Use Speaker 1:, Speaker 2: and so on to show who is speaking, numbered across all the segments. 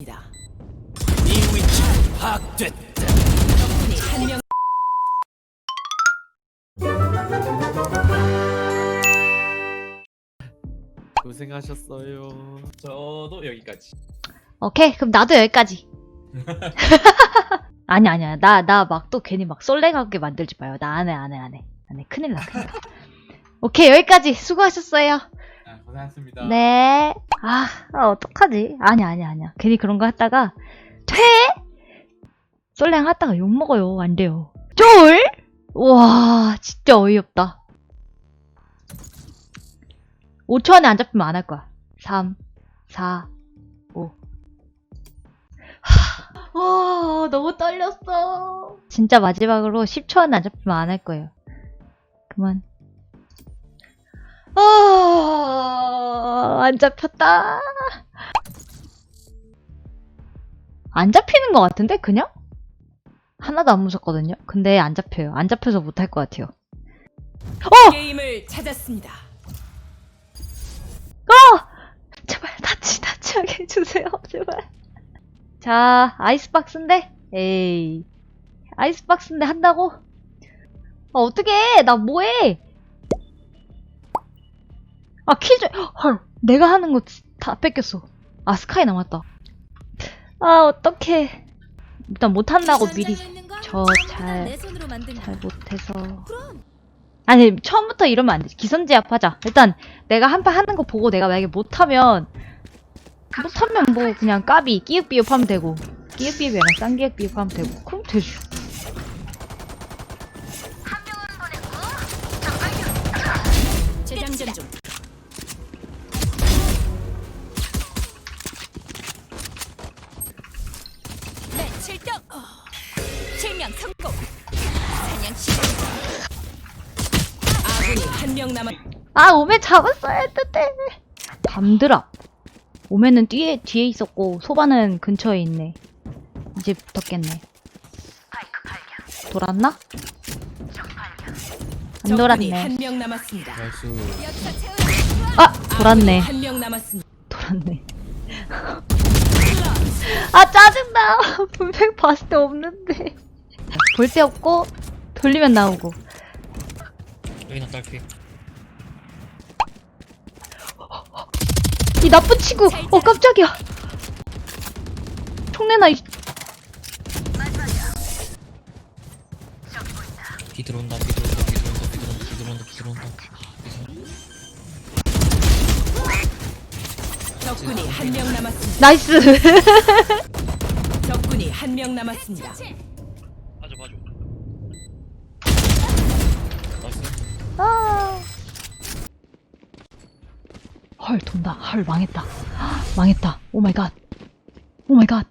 Speaker 1: 이 위치 파악됐다.
Speaker 2: 적군이 한 명.
Speaker 1: 고생하셨어요.
Speaker 3: 저도 여기까지.
Speaker 4: 오케이, 그럼 나도 여기까지. 아니, 아니야. 나, 나 막 또 괜히 막 쏠래가게 만들지 마요. 나 안 해, 안 해, 안 해. 안 해. 큰일 나, 큰일 나. 오케이, 여기까지. 수고하셨어요.
Speaker 3: 아, 고생하셨습니다.
Speaker 4: 네. 아, 아, 어떡하지? 아니야, 아니야, 아니야. 괜히 그런 거 했다가, 퇴! 쏠랭 하다가 욕먹어요. 안 돼요. 쫄? 와, 진짜 어이없다. 5초 안에 안 잡히면 안 할 거야. 3, 4, 5. 하, 와, 너무 떨렸어. 진짜 마지막으로 10초 안에 안 잡히면 안 할 거예요. 그만. 아, 안 잡혔다. 안 잡히는 것 같은데, 그냥? 하나도 안 무섭거든요? 근데 안 잡혀요. 안 잡혀서 못할 것 같아요.
Speaker 2: 게임을 찾았습니다.
Speaker 4: 제발, 다치, 다치하게 해주세요. 제발. 자, 아이스박스인데? 에이. 아이스박스인데 한다고? 아, 어떡해! 나 뭐해! 아, 퀴즈, 헐, 내가 하는 거 다 뺏겼어. 아, 스카이 남았다. 아, 어떡해. 일단 못한다고 미리 저 잘, 잘 못해서. 아니, 처음부터 이러면 안 돼. 기선제압 하자. 일단, 내가 한판 하는 거 보고 내가 만약에 못하면, 못하면 뭐, 그냥 까비, 끼읍비읍 하면 되고, 끼읍비읍이 아니라 쌍기읍비읍 하면 되고, 그럼 되지.
Speaker 2: 재장전 중. 실명 성공. 사냥 시작. 아군이 한 명 남았.
Speaker 4: 아, 오메 잡았어야 했는데. 밤드랍. 오메는 뒤에, 뒤에 있었고, 소바는 근처에 있네. 이제 붙었겠네. 돌았나? 안 돌았네.
Speaker 2: 한명 남았습니다.
Speaker 1: 나이스.
Speaker 2: 채우라.
Speaker 4: 아! 돌았네.
Speaker 2: 한명 남았습니다.
Speaker 4: 돌았네. 아, 짜증나. 분명 봤을 때 없는데. 볼때 없고, 돌리면 나오고.
Speaker 5: 여기 나 딸피
Speaker 4: 이 나쁜 친구! 어, 깜짝이야! 총내나, 이
Speaker 5: 비 들어온다 비 들어온다 비 들어온다 비 들어온다 비 들어온다 비 들어온다
Speaker 2: 적군이 한 명 남았습니다.
Speaker 4: 나이스!
Speaker 2: 적군이 한 명 남았습니다.
Speaker 5: 맞아 맞아 나이스
Speaker 4: 아. 헐, 돈다. 헐, 망했다. 망했다. 오 마이 갓. 오 마이 갓.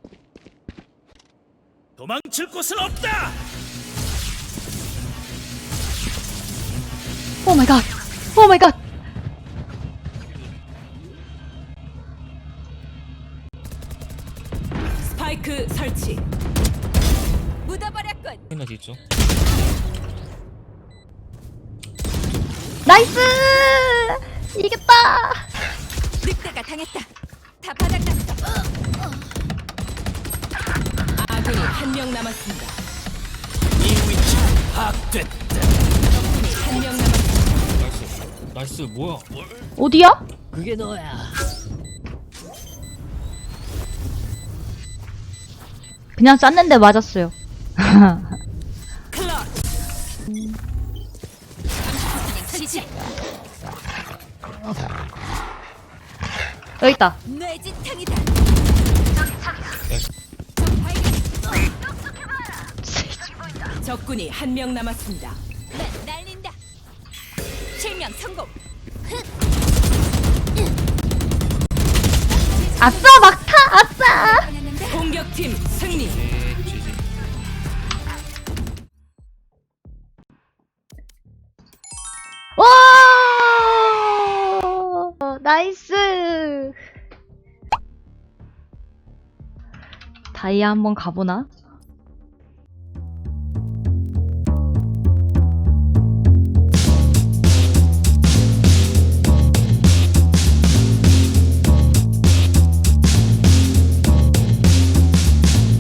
Speaker 1: 도망칠 곳은 없다.
Speaker 4: 오 마이 갓. 오 마이 갓.
Speaker 2: 스파이크 설치. 묻어버렸군.
Speaker 5: 있죠
Speaker 4: 나이스! 이겼다!
Speaker 2: 늑대가 당했다. 다 바닥났어. 아군이 한 명 남았습니다.
Speaker 1: 이 위치 파악됐다.
Speaker 2: 적군이 한 명 남았습니다.
Speaker 5: 나이스 나이스 뭐야
Speaker 4: 어디야?
Speaker 1: 그게 너야.
Speaker 4: 그냥 쐈는데 맞았어요.
Speaker 2: 설치.
Speaker 4: 여기 있다.
Speaker 2: 뇌진탕이다. 적군이 한 명 남았습니다. 날린다. 실명 성공.
Speaker 4: 아싸, 막타! 아싸!
Speaker 2: 공격팀 승리.
Speaker 4: 나이스! 다이아 한번 가보나?